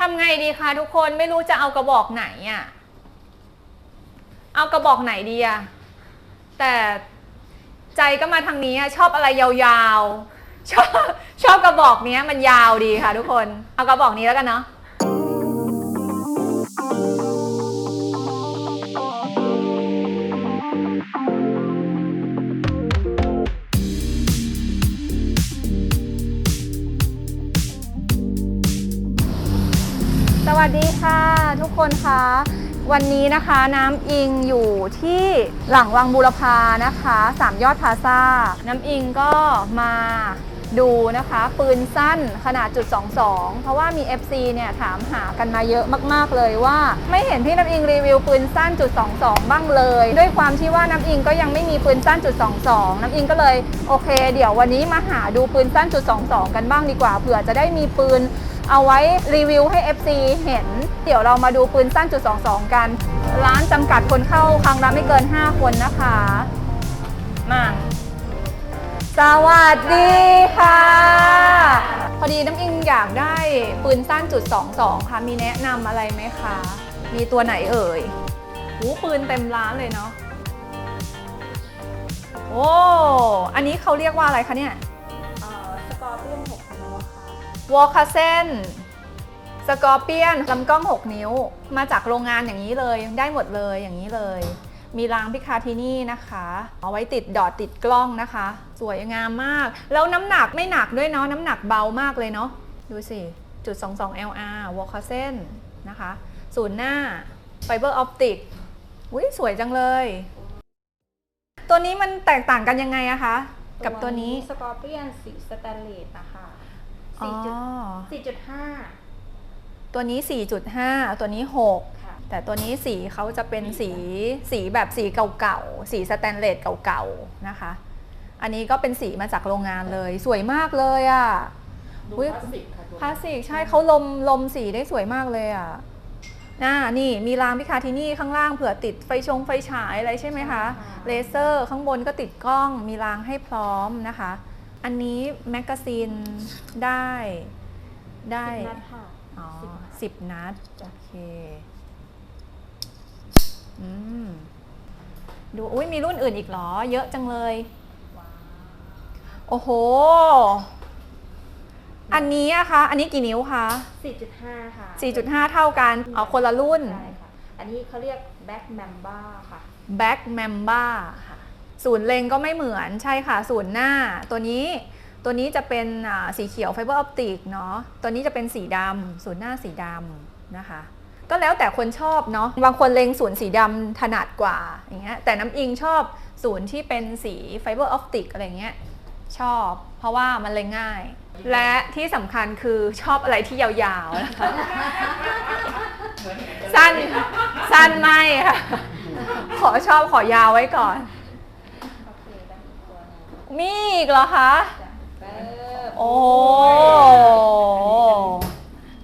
ทำไงดีคะทุกคนไม่รู้จะเอากระบอกไหนอะเอากระบอกไหนดีอะแต่ใจก็มาทางนี้ชอบอะไรยาวๆ ชอบชอบกระบอกนี้มันยาวดีค่ะทุกคน เอากระบอกนี้แล้วกันเนาะ วัสดีค่ะทุกคนคะวันนี้นะคะน้ำอิงอยู่ที่หลังวังบูรพานะคะสามยอดพาซ่าน้ำอิงก็มาดูนะคะปืนสั้นขนาดจุด22 เพราะว่ามี FC เนี่ยถามหากันมาเยอะมาก ๆ เลยว่า ไม่เห็นพี่น้ำอิงรีวิวปืนสั้นจุด22 บ้างเลย ด้วยความที่ว่าน้ำอิงก็ยังไม่มีปืนสั้นจุด22 น้ำอิงก็เลยโอเค เดี๋ยววันนี้มาหาดูปืนสั้นจุด22 กันบ้างดีกว่าเผื่อจะได้มีปืน เอาไว้รีวิวให้ FC เห็น เดี๋ยวเรามาดูปืนสั้นจุด22 กัน ร้านจำกัดคนเข้าครั้งละไม่เกิน 5 คนนะคะ มาสวัสดีค่ะ พอดีน้ำอิงอยากได้ปืนสั้นจุด22 ค่ะ มีแนะนำอะไรไหมคะ มีตัวไหนเอ่ยหูปืนเต็มร้านเลยเนาะโอ้ อันนี้เขาเรียกว่าอะไรคะเนี่ย วอลคาเซนสกอร์เปียนลำกล้อง 6 นิ้ว มาจากโรงงานอย่างนี้เลยได้หมดเลยอย่างนี้เลย มีรางพิคาทินี่นะคะ เอาไว้ติดดอทติดกล้องนะคะ สวยงามมาก แล้วน้ำหนักไม่หนักด้วยเนาะน้ำหนักเบามากเลยเนาะดูสิจุด 22 LR วอลคาเซนนะคะศูนย์หน้าไฟเบอร์ออปติกอุ้ยสวยจังเลย ตัวนี้มันแตกต่างกันยังไงอะคะ กับตัวนี้สกอร์เปียนสีสแตนเลสนะคะ อ๋อ4.5ตัวนี้ 4.5 ตัวนี้6ค่ะแต่ตัวนี้สีเขาจะเป็นสีสีแบบสีเก่าๆ สีสแตนเลสเก่าๆ นะคะ อันนี้ก็เป็นสีมาจากโรงงานเลย สวยมากเลยอะ่ะดูอุ๊ยคลาสสิกค่ะคลาสสิกใช่เขาลมลมสีได้สวยมากเลยอะ่ะน่านี่มีรางพิคาทินี่ข้างล่างเผื่อติดไฟชงไฟฉายอะไรใช่ไหมคะ เลเซอร์ข้างบนก็ติดกล้องมีรางให้พร้อมนะคะ อันนี้แมกกาซีนได้ได้สิบนัดค่ะอ๋อสิบสิบนัด โอเค อืม ดูอุ้ยมีรุ่นอื่นอีกเหรอ เยอะจังเลยว้าวโอ้โห อันนี้อะคะ อันนี้กี่นิ้วคะ4.5 ค่ะ4.5 เท่ากันเอาคนละรุ่น ใช่ค่ะ อันนี้เขาเรียกแบ็กแมมบ้าค่ะ Back Mamba ค่ะ ศูนย์เลงก็ไม่เหมือนใช่ค่ะ ศูนย์หน้าตัวนี้ตัวนี้จะเป็นสีเขียวไฟเบอร์ออปติกเนาะตัวนี้จะเป็นสีดำศูนย์หน้าสีดำนะคะ ก็แล้วแต่คนชอบเนาะบางคนเลงศูนย์สีดำถนัดกว่าอย่างเงี้ยแต่น้ำอิงชอบศูนย์ที่เป็นสีไฟเบอร์ออปติกอะไรเงี้ยชอบ เพราะว่ามันเลงง่าย และที่สำคัญคือชอบอะไรที่ยาวๆนะคะสั้นสั้นไม่ค่ะขอชอบขอยาวไว้ก่อน โอเคได้อีกตัวหนึง มีอีกเหรอคะจ้ะเปิบโอ้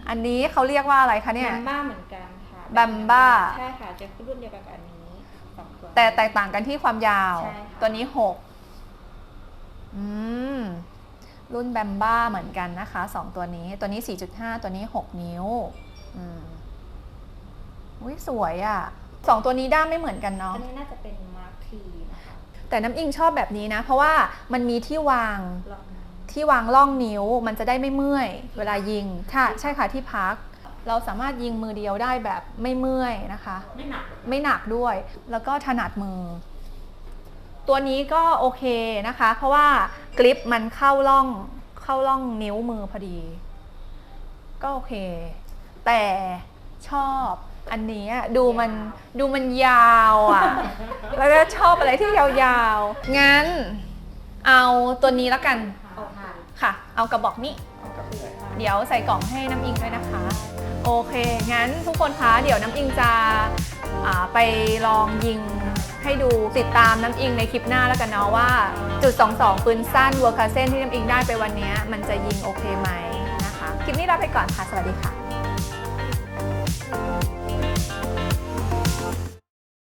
อันนี้เขาเรียกว่าอะไรคะเนี่ย แบมบ้าเหมือนกันค่ะแบมบ้า ใช่ค่ะจะรุ่นเดียวกันกับอันนี้สองตัว แต่แตกต่างกันที่ความยาว ใช่ค่ะ ตัวนี้6อืม รุ่นแบมบ้าเหมือนกันนะคะ2ตัวนี้ ตัวนี้ 4.5 ตัวนี้ 6 นิ้ว อืมอุ้ยสวยอะ่ะสองตัวนี้ด้ามไม่เหมือนกันเนาะ อันนี้น่าจะเป็นมาร์คทีนะคะ แต่น้ำอิงชอบแบบนี้นะ เพราะว่ามันมีที่วางลองดูที่วางล่องนิ้วมันจะได้ไม่เมื่อย เวลายิงค่ะใช่ค่ะที่พัก เราสามารถยิงมือเดียวได้แบบไม่เมื่อยนะคะ ไม่หนักไม่หนักด้วย แล้วก็ถนัดมือ ตัวนี้ก็โอเคนะคะ เพราะว่ากริปมันเข้าล่องเข้าล่องนิ้วมือพอดี ก็โอเค แต่ชอบ อันนี้อะดูมันดูมันยาวอะ แล้วก็ชอบอะไรที่ยาวๆ งั้น เอาตัวนี้แล้วกันเอาค่ะค่ะ เอากระบอกนี้เอากระปุกมาเดี๋ยวใส่กล่องให้น้ำอิงด้วยนะคะ โอเค งั้นทุกคนคะ เดี๋ยวน้ำอิงจะอ่าไปลองยิงให้ดูติดตามน้ำอิงในคลิปหน้าแล้วกันเนาะว่าจุด 22 ปืนสั้นเวอร์คาเซนที่น้ำอิงได้ไปวันนี้มันจะยิงโอเคไหมนะคะ คลิปนี้ลาไปก่อนค่ะ สวัสดีค่ะ